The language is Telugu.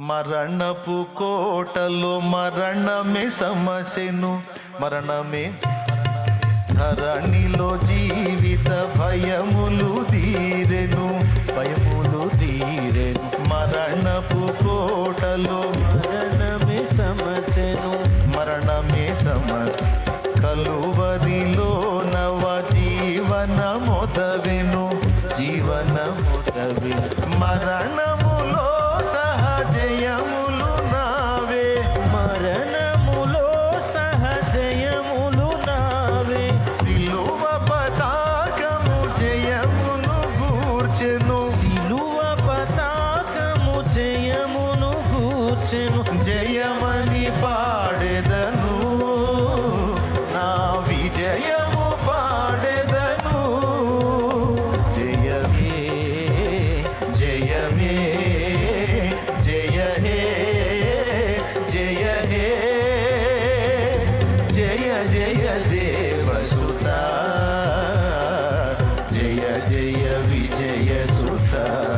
మరణపు కోటలో మరణమే సమస్యను. మరణమే ధరణిలో జీవిత భయములు తీరెను. భయములు తీరెను. మరణపు కోటలో మరణమే సమస్యను. మరణమే సమస్య. కలువరిలో నవ జీవన మొదవెను. జీవన మొదవెను. మరణము వచ్చెను సిలువ పతాకము జయమును కూర్చెను. జయమని పా जय विजय सुता